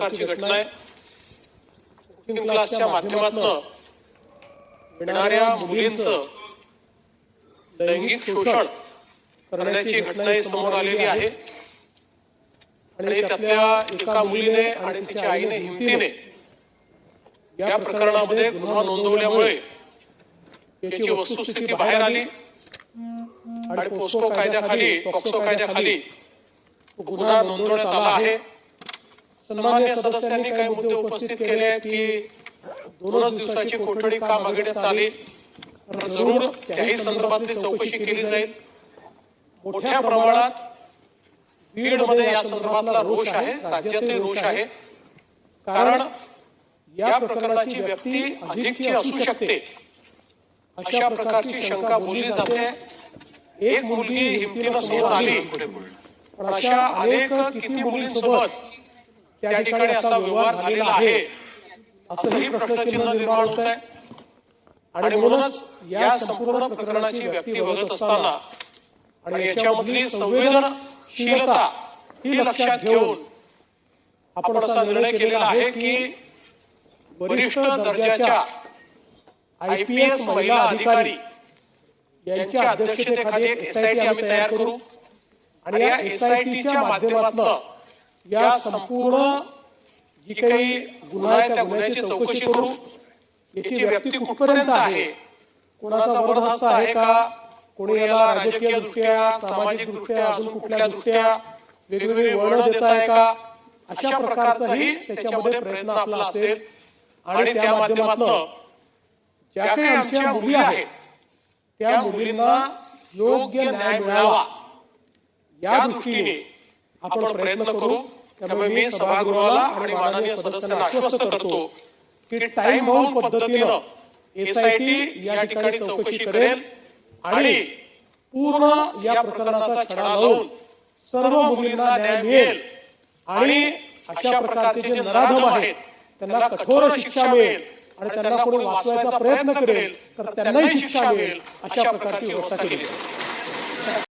प्रकारची घटना आहे कुकिंग क्लासच्या माध्यमातून येणाऱ्या मुलींचं लैंगिक शोषण करण्याची घटना ही समोर आलेली आहे. आणि त्यातल्या एका मुलीने आणि तिच्या आईने हिमतीने या प्रकरणामध्ये गुन्हा नोंदवल्यामुळे याची वस्तुस्थिती बाहेर आली आणि पोस्को कायद्याखाली पॉक्सो कायद्याखाली गुन्हा नोंदवण्यात आला आहे. सन्मान्य सदस्यांनी काही मुद्दे उपस्थित केले आहेत की दोनच दिवसाची कोठडी का मागण्यात आली. तर जरूर त्याही संदर्भातली चौकशी केली जाईल. मोठ्या प्रमाणात बीडमध्ये या संदर्भातला रोष आहे राज्यातही रोष आहे. कारण या प्रकरणाची व्यक्ती अधिकची असू शकते. अशा प्रकारची शंका बोलली जाते. एक मुलगी हिमतीनं समोर आली. पण अशा अनेक किती मुलींसोबत त्या ठिकाणी असा व्यवहार झालेला आहे. असंही प्रश्नचिन्ह निर्माण होत आहे आणि म्हणूनच या संपूर्ण प्रकरणाची व्यक्ती बघत असताना आणि याच्यामधली संवेदनशीलता ही लक्षात घेऊन आपण असा निर्णय केलेला आहे की वरिष्ठ दर्जाच्या आय पी एस महिला अधिकारी यांच्या अध्यक्षतेखाली एक एस आय टी आम्ही तयार करू. आणि या एस आय टीच्या माध्यमातून या संपूर्ण जी काही गुन्हा आहे त्या गुन्ह्याची चौकशी करू याची व्याप्ती कुठपर्यंत आहे कोणाचा वरदहस्त आहे का कोणी याला राजकीय दृष्ट्या सामाजिक दृष्ट्या अजून कुठल्या दृष्ट्या वेगवेगळी वळण देत आहे का अशा प्रकारचाही त्याच्यामध्ये प्रयत्न आपला असेल. आणि त्या माध्यमातून ज्या काही आमच्या मुली आहेत त्या मुलींना योग्य न्याय मिळावा या दृष्टीने आपण प्रयत्न करू. त्यामुळे मी सभागृहाला आणि माननीय सदस्यांना आश्वस्त करतो की टाइम बाउंड पद्धतीनं एस आय टी या ठिकाणी चौकशी करेल आणि पूर्ण या प्रकरणाचा छडा लावून सर्व मुलींना न्याय मिळेल. आणि अशा प्रकारचे जे नराधम आहेत त्यांना कठोर शिक्षा मिळेल. आणि त्यांना कोणी वाचवायचा प्रयत्न करेल तर त्यांनाही शिक्षा मिळेल अशा प्रकारची व्यवस्था केली